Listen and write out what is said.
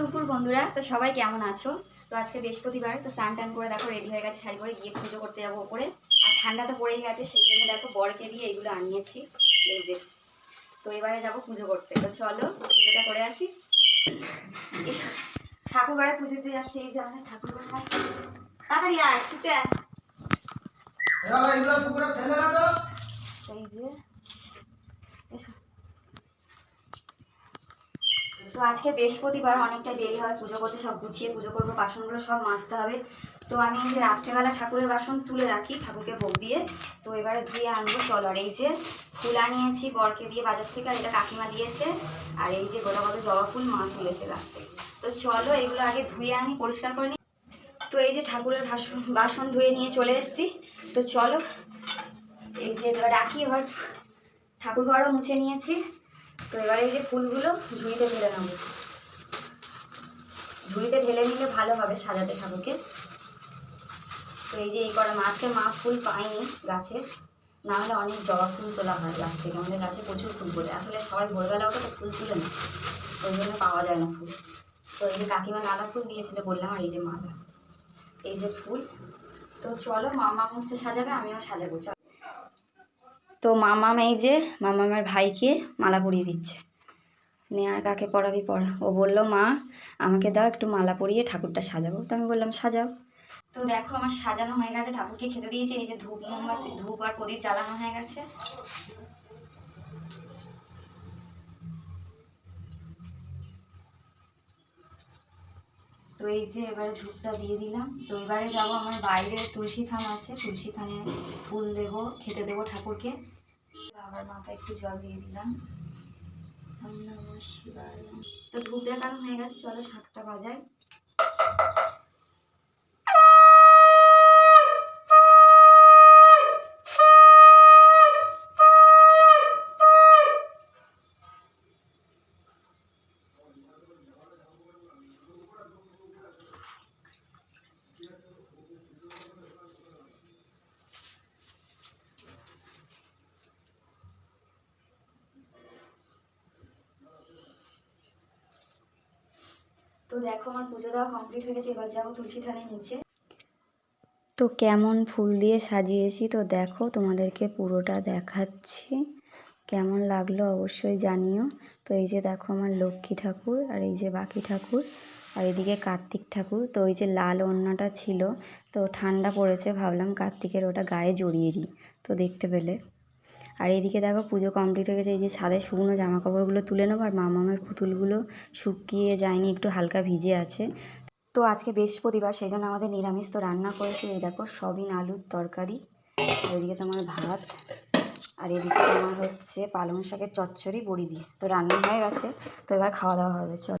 দুপুর বন্ধুরা। তো সবাই কেমন আছো? তো আজকে বৃহস্পতিবার তো স্নান টান করে দেখো রেডি হয়ে গেছে শাড়ি পরে গিয়ে পুজো করতে যাব ওপরে। আর ঠান্ডা তো পড়েই গেছে সেই জন্য দেখো বরকে দিয়ে এগুলো আনিয়েছি। এই যে তো এবারে যাব পুজো করতে। তো চলো পুজোটা করে আসি। ঠাকুর বাড়ি পুজো দিতে যাচ্ছি এই যে আমাদের ঠাকুর বাড়ি আছে। তাড়াতাড়ি আয় ছুটে আয়। এই যে এসো। তো আজকে বৃহস্পতিবার অনেকটা দেরি হয়, পুজো করতে সব গুছিয়ে পুজো করব, বাসনগুলো সব মাজতে হবে। তো আমি যে রাত্রেবেলা ঠাকুরের বাসন তুলে রাখি, ঠাকুরকে ভোগ দিয়ে। তো এবারে ধুয়ে আনব, চলো। আর এই যে ফুল আনিয়েছি বরকে দিয়ে বাজার থেকে, আর এটা কাকিমা দিয়েছে। আর এই যে গোটা গোটা জবা ফুল মা তুলেছে গাছ থেকে। তো চলো, এগুলো আগে ধুয়ে আনি, পরিষ্কার করে নিই তো এই যে ঠাকুরের বাসন বাসন ধুয়ে নিয়ে চলে এসেছি। তো চলো, এই যে রাখি, এবার ঠাকুর ঘরও মুছে নিয়েছি। তো এবারে এই যে ফুলগুলো ঝুড়িতে ঢেলে নেব। ঝুড়িতে ঢেলে নিলে ভালো হবে, সাজাতে ঠাকুরকে। তো এই যে এই করা মাছকে মা ফুল পাইনি গাছে। না হলে অনেক জবা ফুল তোলা হয় গাছ থেকে, আমাদের গাছে প্রচুর ফুল পড়ে। আসলে সবাই ভোরবেলা ওটা তো ফুল তুলে না, ওই জন্য পাওয়া যায় না ফুল। তো এই যে কাকিমা গাঁদা ফুল দিয়েছিল বললাম আর এই যে মালা। এই যে ফুল। তো চলো মামা হচ্ছে সাজাবে, আমিও সাজাবো, চলো। তো মামাম এই যে, মামামের ভাইকে মালা পরিয়ে দিচ্ছে। নিয়ে আর কাকে পড়াবি পড়া ও বলল, মা, আমাকে দাও একটু মালা পরিয়ে ঠাকুরটা সাজাবো। তো আমি বললাম, সাজাও। তো দেখো আমার সাজানো হয়ে গেছে, ঠাকুরকে খেতে দিয়েছি, এই যে ধূপ মোমবাতি, ধূপ আর প্রদীপ জ্বালানো হয়ে গেছে। তো এই যে এবারে ধূপটা দিয়ে দিলাম। তো এবারে যাব আমার বাইরে, তুলসী থান আছে। তুলসী থানে ফুল দেব, খেতে দেবো ঠাকুরকে। বাবার মাথায় একটু জল দিয়ে দিলাম। তো ধূপ দেখানো হয়ে গেছে, চলো সাতটা বাজায়। দেখো, আমার পুজো দেওয়া কমপ্লিট হয়ে গেছে, এবার যাব তুলসী থানের নিচে। তো কেমন ফুল দিয়ে সাজিয়েছি তো দেখো, তোমাদেরকে পুরোটা দেখাচ্ছি। কেমন লাগল অবশ্যই জানিও। তো এই যে দেখো আমার লক্ষ্মী ঠাকুর আর এই যে বাকি ঠাকুর আর এদিকে কার্তিক ঠাকুর। তো ওই যে লাল ওড়নাটা ছিল, তো ঠান্ডা পড়েছে, ভাবলাম কার্তিকের ওটা গায়ে জড়িয়ে দিই। তো দেখতে পেলে। আর এদিকে দেখো পুজো কমপ্লিট হয়ে গেছে। এই যে ছাদে শুকনো জামা কাপড়গুলো তুলে নেব আর মামামের পুতুলগুলো শুকিয়ে যায়নি, একটু হালকা ভিজে আছে। তো আজকে বৃহস্পতিবার সেই জন্য আমাদের নিরামিষ তো রান্না করেছে। এই দেখো সবিন আলুর তরকারি আর এদিকে তোমার ভাত আর এদিকে তোমার হচ্ছে পালং শাকের চচ্চড়ি, বড়ি দিয়ে। তো রান্না হয়ে গেছে, তো এবার খাওয়া দাওয়া হবে, চল।